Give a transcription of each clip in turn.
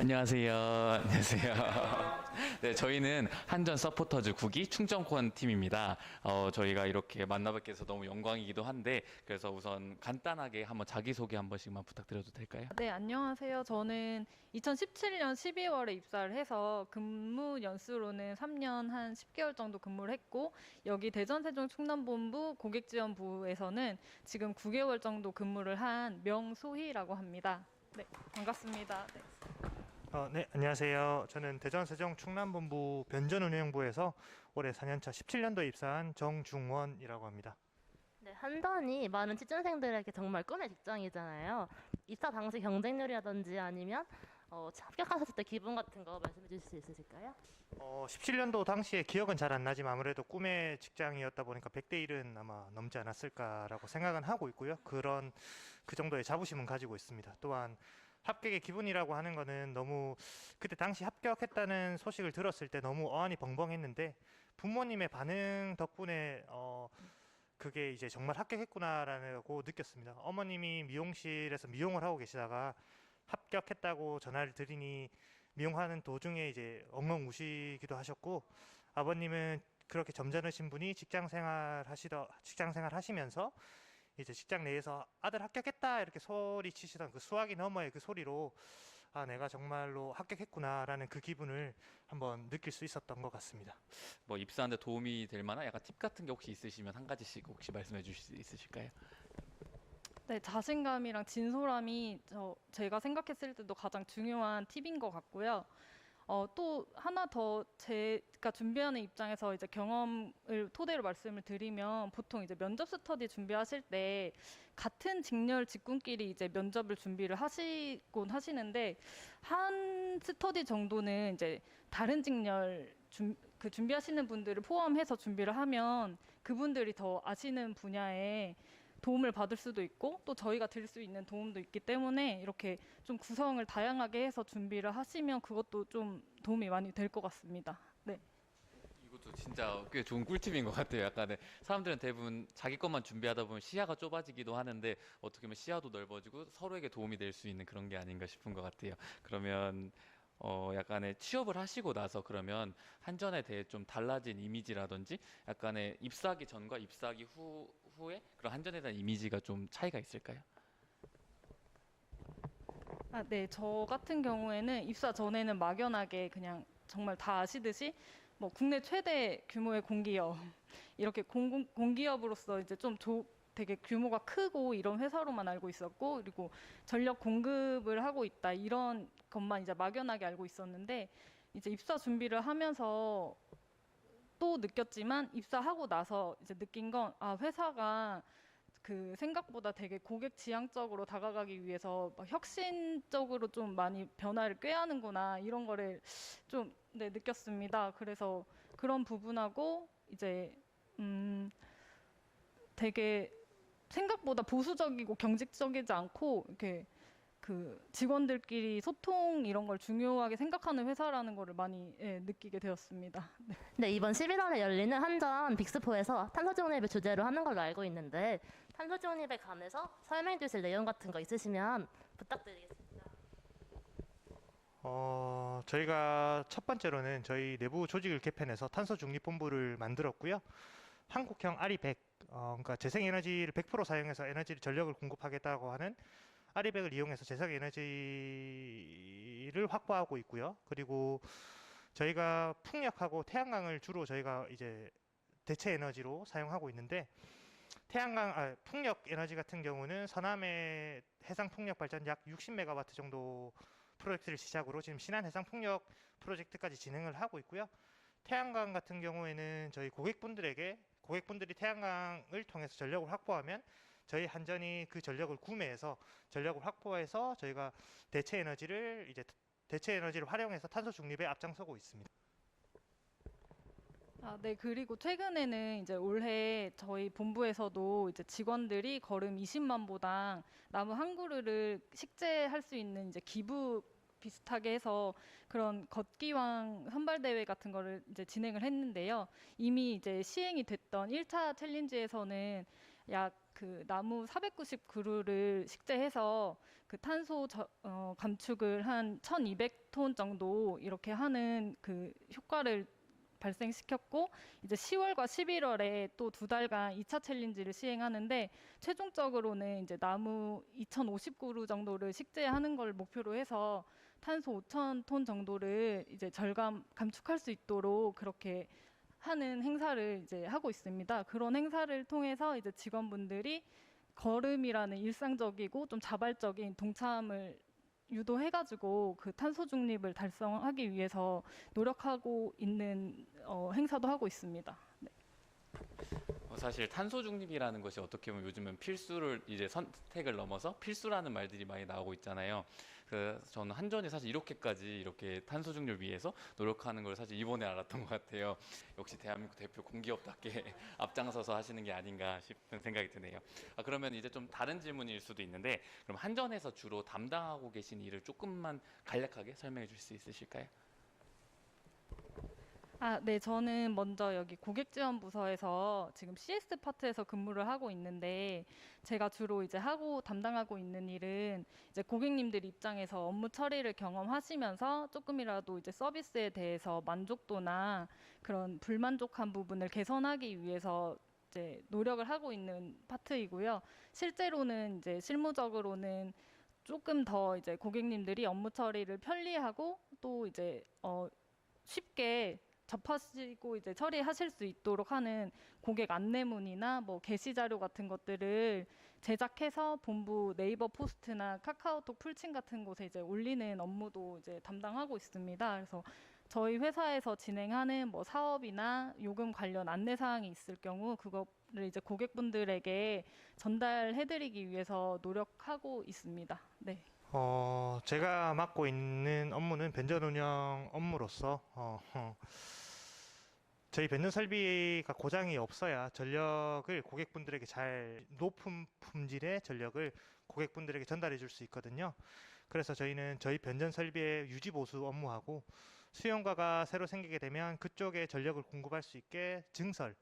안녕하세요. 안녕하세요. 네, 저희는 한전 서포터즈 국기 충정권 팀입니다. 어, 저희가 이렇게 만나뵙게 돼서 너무 영광이기도 한데, 그래서 우선 간단하게 한번 자기소개 한 번씩만 부탁드려도 될까요? 네, 안녕하세요. 저는 2017년 12월에 입사를 해서 근무 연수로는 3년 한 10개월 정도 근무를 했고 여기 대전 세종 충남본부 고객지원부에서는 지금 9개월 정도 근무를 한 명소희라고 합니다. 네, 반갑습니다. 네. 어, 네, 안녕하세요. 저는 대전 세종 충남본부 변전운영부에서 올해 4년차 17년도 입사한 정중원이라고 합니다. 네, 한전이 많은 취준생들에게 정말 꿈의 직장이잖아요. 입사 당시 경쟁률이라든지 아니면 어, 합격하셨을 때 기분 같은 거 말씀해 주실 수 있으실까요? 어, 17년도 당시에 기억은 잘 안 나지만 아무래도 꿈의 직장이었다 보니까 100대 1은 아마 넘지 않았을까라고 생각은 하고 있고요. 그런 그 정도의 자부심은 가지고 있습니다. 또한 합격의 기분이라고 하는 거는 너무 그때 당시 합격했다는 소식을 들었을 때 너무 어안이 벙벙했는데 부모님의 반응 덕분에 어 그게 이제 정말 합격했구나라고 느꼈습니다. 어머님이 미용실에서 미용을 하고 계시다가 합격했다고 전화를 드리니 미용하는 도중에 이제 엉엉 우시기도 하셨고 아버님은 그렇게 점잖으신 분이 직장 생활 하시더 직장 생활 하시면서 이제 직장 내에서 아들 합격했다 이렇게 소리 치시던 그 수화기 너머의 그 소리로 아 내가 정말로 합격했구나라는 그 기분을 한번 느낄 수 있었던 것 같습니다. 뭐 입사하는데 도움이 될 만한 약간 팁 같은 게 혹시 있으시면 한 가지씩 혹시 말씀해 주실 수 있으실까요? 네, 자신감이랑 진솔함이 저 제가 생각했을 때도 가장 중요한 팁인 것 같고요. 어, 또 하나 더 제가 준비하는 입장에서 이제 경험을 토대로 말씀을 드리면 보통 이제 면접 스터디 준비하실 때 같은 직렬 직군끼리 이제 면접을 준비를 하시곤 하시는데 한 스터디 정도는 이제 다른 직렬 준, 그 준비하시는 분들을 포함해서 준비를 하면 그분들이 더 아시는 분야에 도움을 받을 수도 있고 또 저희가 드릴 수 있는 도움도 있기 때문에 이렇게 좀 구성을 다양하게 해서 준비를 하시면 그것도 좀 도움이 많이 될 것 같습니다. 네. 이것도 진짜 꽤 좋은 꿀팁인 것 같아요. 약간의 사람들은 대부분 자기 것만 준비하다 보면 시야가 좁아지기도 하는데 어떻게 보면 시야도 넓어지고 서로에게 도움이 될 수 있는 그런 게 아닌가 싶은 것 같아요. 그러면 어 약간의 취업을 하시고 나서 그러면 한전에 대해 좀 달라진 이미지라든지 약간의 입사하기 전과 입사하기 후 후에 그런 한전에 대한 이미지가 좀 차이가 있을까요? 아, 네. 저 같은 경우에는 입사 전에는 막연하게 그냥 정말 다 아시듯이 뭐 국내 최대 규모의 공기업 이렇게 공, 공기업으로서 이제 좀 조, 되게 규모가 크고 이런 회사로만 알고 있었고 그리고 전력 공급을 하고 있다 이런 것만 이제 막연하게 알고 있었는데 이제 입사 준비를 하면서 또 느꼈지만 입사하고 나서 이제 느낀 건 아 회사가 그 생각보다 되게 고객 지향적으로 다가가기 위해서 막 혁신적으로 좀 많이 변화를 꾀하는구나 이런 거를 좀 네, 느꼈습니다. 그래서 그런 부분하고 이제 음 되게 생각보다 보수적이고 경직적이지 않고 이렇게 그 직원들끼리 소통 이런 걸 중요하게 생각하는 회사라는 거를 많이 예, 느끼게 되었습니다. 네. 네, 이번 11월에 열리는 한전 빅스포에서 탄소 중립을 주제로 하는 걸로 알고 있는데 탄소 중립에 관해서 설명해 주실 내용 같은 거 있으시면 부탁드리겠습니다. 어, 저희가 첫 번째로는 저희 내부 조직을 개편해서 탄소 중립 본부를 만들었고요. 한국형 아리백, 어, 그러니까 재생에너지를 100% 사용해서 에너지를 전력을 공급하겠다고 하는 아리백을 이용해서 재생 에너지를 확보하고 있고요. 그리고 저희가 풍력하고 태양광을 주로 저희가 이제 대체 에너지로 사용하고 있는데 태양광, 아, 풍력 에너지 같은 경우는 서남의 해상 풍력 발전 약 60메가와트 정도 프로젝트를 시작으로 지금 신안 해상 풍력 프로젝트까지 진행을 하고 있고요. 태양광 같은 경우에는 저희 고객분들에게 고객분들이 태양광을 통해서 전력을 확보하면 저희 한전이 그 전력을 구매해서 전력을 확보해서 저희가 대체 에너지를 이제 대체 에너지를 활용해서 탄소 중립에 앞장서고 있습니다. 아, 네. 그리고 최근에는 이제 올해 저희 본부에서도 이제 직원들이 걸음 20만 보당 나무 한 그루를 식재할 수 있는 이제 기부 비슷하게 해서 그런 걷기왕 선발 대회 같은 거를 이제 진행을 했는데요. 이미 이제 시행이 됐던 1차 챌린지에서는 약 그 나무 490그루를 식재해서 그 탄소 저- 어, 감축을 한 1,200톤 정도 이렇게 하는 그 효과를 발생시켰고 이제 10월과 11월에 또 두 달간 2차 챌린지를 시행하는데 최종적으로는 이제 나무 2,050그루 정도를 식재하는 걸 목표로 해서 탄소 5,000톤 정도를 이제 절감 감축할 수 있도록 그렇게 하는 행사를 이제 하고 있습니다. 그런 행사를 통해서 이제 직원분들이 걸음이라는 일상적이고 좀 자발적인 동참을 유도해가지고 그 탄소 중립을 달성하기 위해서 노력하고 있는 어, 행사도 하고 있습니다. 네. 어, 사실 탄소 중립이라는 것이 어떻게 보면 요즘은 필수를 이제 선택을 넘어서 필수라는 말들이 많이 나오고 있잖아요. 그 저는 한전이 사실 이렇게까지 이렇게 탄소 중립을 위해서 노력하는 걸 사실 이번에 알았던 것 같아요. 역시 대한민국 대표 공기업답게 앞장서서 하시는 게 아닌가 싶은 생각이 드네요. 아, 그러면 이제 좀 다른 질문일 수도 있는데 그럼 한전에서 주로 담당하고 계신 일을 조금만 간략하게 설명해 줄수 있으실까요? 아, 네, 저는 먼저 여기 고객지원부서에서 지금 CS 파트에서 근무를 하고 있는데 제가 주로 이제 하고 담당하고 있는 일은 이제 고객님들 입장에서 업무 처리를 경험하시면서 조금이라도 이제 서비스에 대해서 만족도나 그런 불만족한 부분을 개선하기 위해서 이제 노력을 하고 있는 파트이고요. 실제로는 이제 실무적으로는 조금 더 이제 고객님들이 업무 처리를 편리하고 또 이제 어 쉽게 접하시고 이제 처리하실 수 있도록 하는 고객 안내문이나 뭐 게시 자료 같은 것들을 제작해서 본부 네이버 포스트나 카카오톡 풀친 같은 곳에 이제 올리는 업무도 이제 담당하고 있습니다. 그래서 저희 회사에서 진행하는 뭐 사업이나 요금 관련 안내 사항이 있을 경우 그거를 이제 고객분들에게 전달해드리기 위해서 노력하고 있습니다. 네. 어, 제가 맡고 있는 업무는 변전 운영 업무로서 어, 어, 저희 변전 설비가 고장이 없어야 전력을 고객분들에게 잘 높은 품질의 전력을 고객분들에게 전달해 줄 수 있거든요. 그래서 저희는 저희 변전 설비의 유지 보수 업무하고 수용과가 새로 생기게 되면 그쪽에 전력을 공급할 수 있게 증설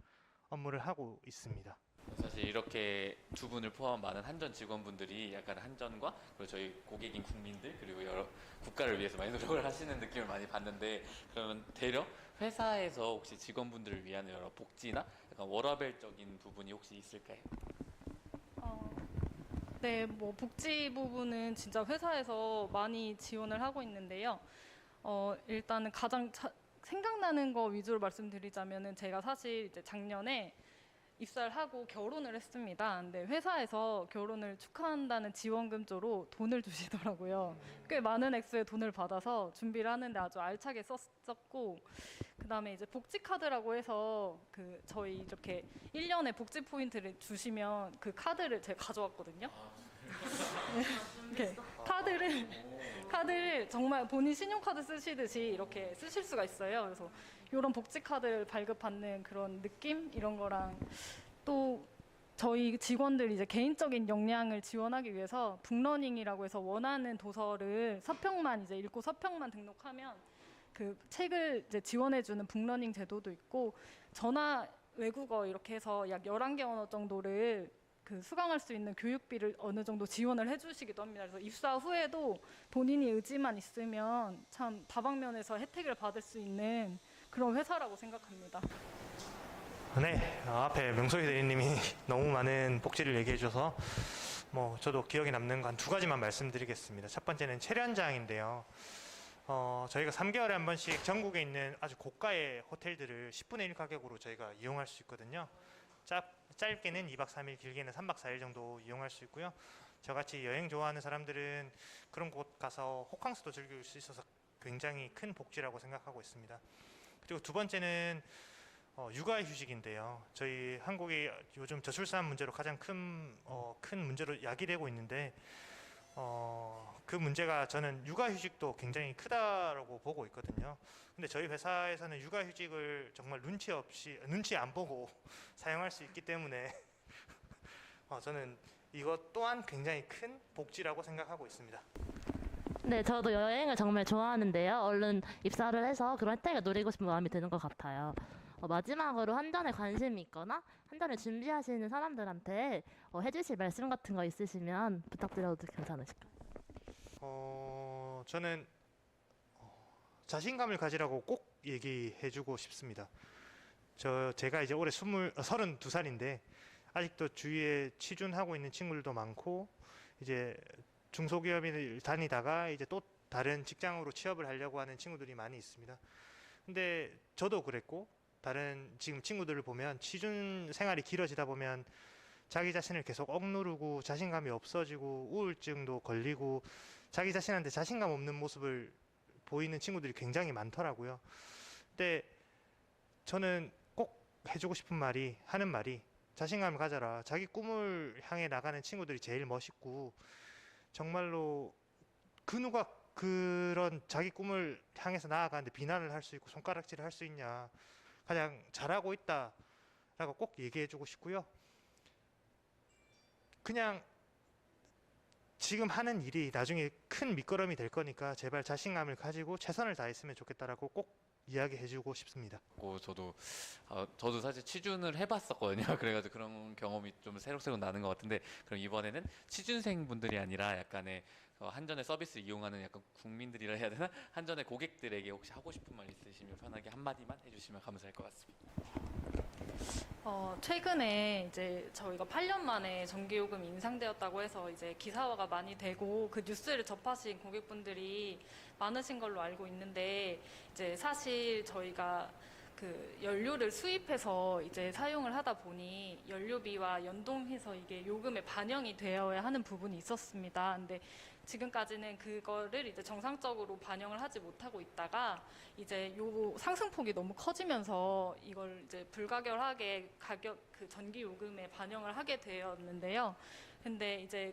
업무를 하고 있습니다. 사실 이렇게 두 분을 포함한 많은 한전 직원분들이 약간 한전과 그리고 저희 고객인 국민들 그리고 여러 국가를 위해서 많이 노력을 하시는 느낌을 많이 받는데 그러면 대려 회사에서 혹시 직원분들을 위한 여러 복지나 약간 워라벨적인 부분이 혹시 있을까요? 어, 네, 뭐 복지 부분은 진짜 회사에서 많이 지원을 하고 있는데요. 어, 일단은 가장 차- 생각나는 거 위주로 말씀드리자면은 제가 사실 이제 작년에 입사를 하고 결혼을 했습니다. 근데 회사에서 결혼을 축하한다는 지원금조로 돈을 주시더라고요. 꽤 많은 액수의 돈을 받아서 준비를 하는데 아주 알차게 썼었고 그 다음에 이제 복지 카드라고 해서 그 저희 이렇게 1년에 복지 포인트를 주시면 그 카드를 제가 가져왔거든요. 네, 이렇게 카드를 카드를 정말 본인 신용카드 쓰시듯이 이렇게 쓰실 수가 있어요. 그래서 이런 복지 카드를 발급받는 그런 느낌 이런 거랑 또 저희 직원들 이제 개인적인 역량을 지원하기 위해서 북러닝이라고 해서 원하는 도서를 서평만 이제 읽고 서평만 등록하면 그 책을 이제 지원해주는 북러닝 제도도 있고 전화 외국어 이렇게 해서 약 11개 언어 정도를 그 수강할 수 있는 교육비를 어느 정도 지원을 해주시기도 합니다. 그래서 입사 후에도 본인이 의지만 있으면 참 다방면에서 혜택을 받을 수 있는 그런 회사라고 생각합니다. 네, 어, 앞에 명소희 대리님이 너무 많은 복지를 얘기해 줘서 뭐 저도 기억에 남는 건 두 가지만 말씀드리겠습니다. 첫 번째는 체련장인데요. 어, 저희가 3개월에 한 번씩 전국에 있는 아주 고가의 호텔들을 10분의 1 가격으로 저희가 이용할 수 있거든요. 짧, 짧게는 2박 3일, 길게는 3박 4일 정도 이용할 수 있고요. 저같이 여행 좋아하는 사람들은 그런 곳 가서 호캉스도 즐길 수 있어서 굉장히 큰 복지라고 생각하고 있습니다. 그리고 두 번째는 어, 육아 휴직인데요. 저희 한국이 요즘 저출산 문제로 가장 큰, 어, 큰 문제로 야기되고 있는데 어, 그 문제가 저는 육아휴직도 굉장히 크다라고 보고 있거든요. 근데 저희 회사에서는 육아휴직을 정말 눈치 없이 눈치 안 보고 사용할 수 있기 때문에 어, 저는 이것 또한 굉장히 큰 복지라고 생각하고 있습니다. 네, 저도 여행을 정말 좋아하는데요. 얼른 입사를 해서 그런 혜택을 누리고 싶은 마음이 드는 것 같아요. 어, 마지막으로 한전에 관심이 있거나 한전을 준비하시는 사람들한테 어, 해주실 말씀 같은 거 있으시면 부탁드려도 괜찮으실까요? 어, 저는 어, 자신감을 가지라고 꼭 얘기해주고 싶습니다. 저 제가 이제 올해 스물 어, 32살인데 아직도 주위에 취준하고 있는 친구들도 많고 이제 중소기업을 다니다가 이제 또 다른 직장으로 취업을 하려고 하는 친구들이 많이 있습니다. 근데 저도 그랬고 다른 지금 친구들을 보면 취준 생활이 길어지다 보면 자기 자신을 계속 억누르고 자신감이 없어지고 우울증도 걸리고 자기 자신한테 자신감 없는 모습을 보이는 친구들이 굉장히 많더라고요. 근데 저는 꼭 해주고 싶은 말이 하는 말이 자신감을 가져라. 자기 꿈을 향해 나가는 친구들이 제일 멋있고 정말로 그 누가 그런 자기 꿈을 향해서 나아가는데 비난을 할 수 있고 손가락질을 할 수 있냐. 가장 잘하고 있다라고 꼭 얘기해주고 싶고요. 그냥 지금 하는 일이 나중에 큰 밑거름이 될 거니까 제발 자신감을 가지고 최선을 다했으면 좋겠다라고 꼭 이야기해주고 싶습니다. 고 저도 어, 저도 사실 취준을 해봤었거든요. 그래가지고 그런 경험이 좀 새록새록 나는 것 같은데 그럼 이번에는 취준생 분들이 아니라 약간의 어, 한전의 서비스 이용하는 약간 국민들이라 해야 되나 한전의 고객들에게 혹시 하고 싶은 말 있으시면 편하게 한 마디만 해주시면 감사할 것 같습니다. 어, 최근에 이제 저희가 8년 만에 전기요금이 인상되었다고 해서 이제 기사화가 많이 되고 그 뉴스를 접하신 고객분들이 많으신 걸로 알고 있는데 이제 사실 저희가 그 연료를 수입해서 이제 사용을 하다 보니 연료비와 연동해서 이게 요금에 반영이 되어야 하는 부분이 있었습니다. 근데 지금까지는 그거를 이제 정상적으로 반영을 하지 못하고 있다가 이제 요 상승폭이 너무 커지면서 이걸 이제 불가결하게 가격 그 전기 요금에 반영을 하게 되었는데요. 근데 이제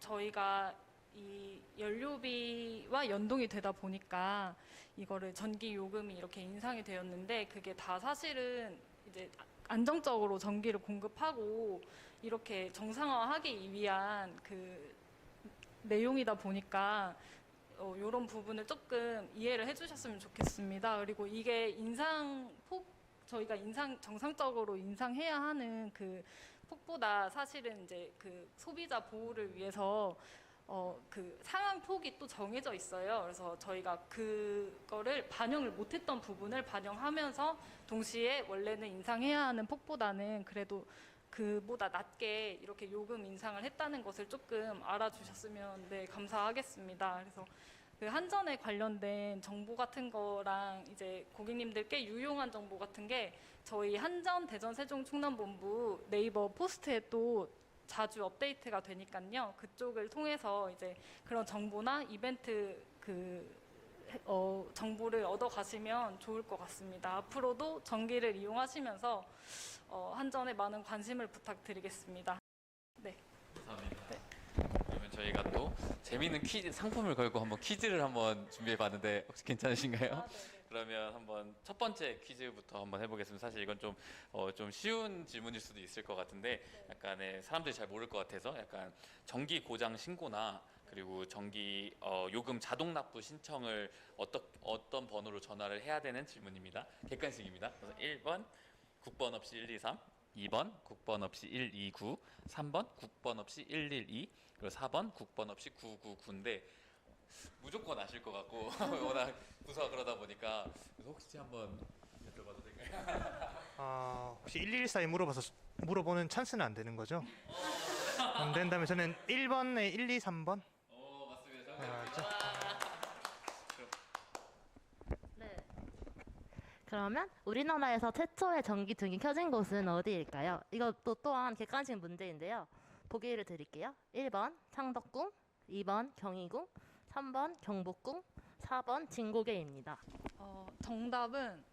저희가 이 연료비와 연동이 되다 보니까 이거를 전기 요금이 이렇게 인상이 되었는데 그게 다 사실은 이제 안정적으로 전기를 공급하고 이렇게 정상화하기 위한 그 내용이다 보니까 어, 이런 부분을 조금 이해를 해주셨으면 좋겠습니다. 그리고 이게 인상 폭 저희가 인상 정상적으로 인상해야 하는 그 폭보다 사실은 이제 그 소비자 보호를 위해서 어, 그 상한 폭이 또 정해져 있어요. 그래서 저희가 그거를 반영을 못했던 부분을 반영하면서 동시에 원래는 인상해야 하는 폭보다는 그래도 그보다 낮게 이렇게 요금 인상을 했다는 것을 조금 알아주셨으면 네 감사하겠습니다. 그래서 그 한전에 관련된 정보 같은 거랑 이제 고객님들께 유용한 정보 같은 게 저희 한전 대전 세종 충남본부 네이버 포스트에 또 자주 업데이트가 되니까요. 그쪽을 통해서 이제 그런 정보나 이벤트 그 어, 정보를 얻어 가시면 좋을 것 같습니다. 앞으로도 전기를 이용하시면서 어, 한전에 많은 관심을 부탁드리겠습니다. 감사합니다. 그러면 저희가 또 재미있는 퀴즈 상품을 걸고 한번 퀴즈를 한번 준비해 봤는데 혹시 괜찮으신가요? 그러면 한번 첫 번째 퀴즈부터 한번 해보겠습니다. 사실 이건 좀, 어, 좀 쉬운 질문일 수도 있을 것 같은데 약간의 사람들이 잘 모를 것 같아서 약간 전기 고장 신고나 그리고 전기 어, 요금 자동 납부 신청을 어떤 어떤 번호로 전화를 해야 되는 질문입니다. 객관식입니다. 그래서 1번 국번 없이 123, 2번 국번 없이 129, 3번 국번 없이 112, 그리고 4번 국번 없이 999인데 무조건 아실 것 같고 워낙 부서가 그러다 보니까 그래서 혹시 한번 여쭤봐도 될까요? 아, 혹시 1114에 물어봐서 수- 물어보는 찬스는 안 되는 거죠? 안 된다면 저는 1번에 1, 2, 3번. 오 맞습니다. 아, 정답입니다. 네. 그러면 우리나라에서 최초의 전기 등이 켜진 곳은 어디일까요? 이것도 또한 객관식 문제인데요. 보기를 드릴게요. 1번 창덕궁, 2번 경희궁, 3번 경복궁, 4번 진고개입니다. 어, 정답은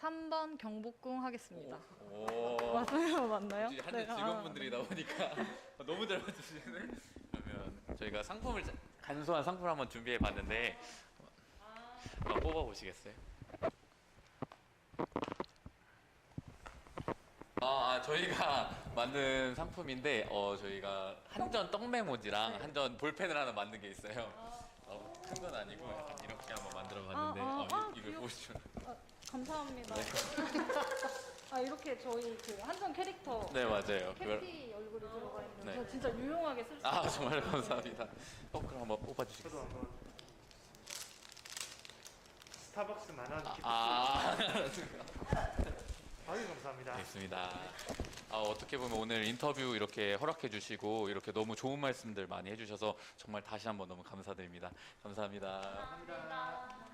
3번 경복궁 하겠습니다. 오. 맞나요? 맞나요? 역시 한대 네, 아, 직원분들이다 보니까 너무 잘 맞추시네. 그러면 저희가 상품을 자- 간소한 상품 한번 준비해 봤는데 한번 뽑아 보시겠어요? 아, 아, 저희가 만든 상품인데 어 저희가 한전 떡메모지랑 네. 한전 볼펜을 하나 만든 게 있어요. 어, 큰 건 아니고 약간 이렇게 한번 만들어 봤는데 아, 아, 어, 아, 이, 이걸 귀여워. 보시면 감사합니다. 아 이렇게 저희 그 한정 캐릭터 네 맞아요. 그걸 얼굴이 들어가 있는 네. 저 진짜 유용하게 쓸수아 있어요. 정말 감사합니다. 어 그럼 한번 저도 뽑아주시겠어요? 한번 스타벅스 만원 기프 아 아유 감사합니다. 알겠습니다. 아, 어떻게 보면 오늘 인터뷰 이렇게 허락해 주시고 이렇게 너무 좋은 말씀들 많이 해주셔서 정말 다시 한번 너무 감사드립니다. 감사합니다. 감사합니다.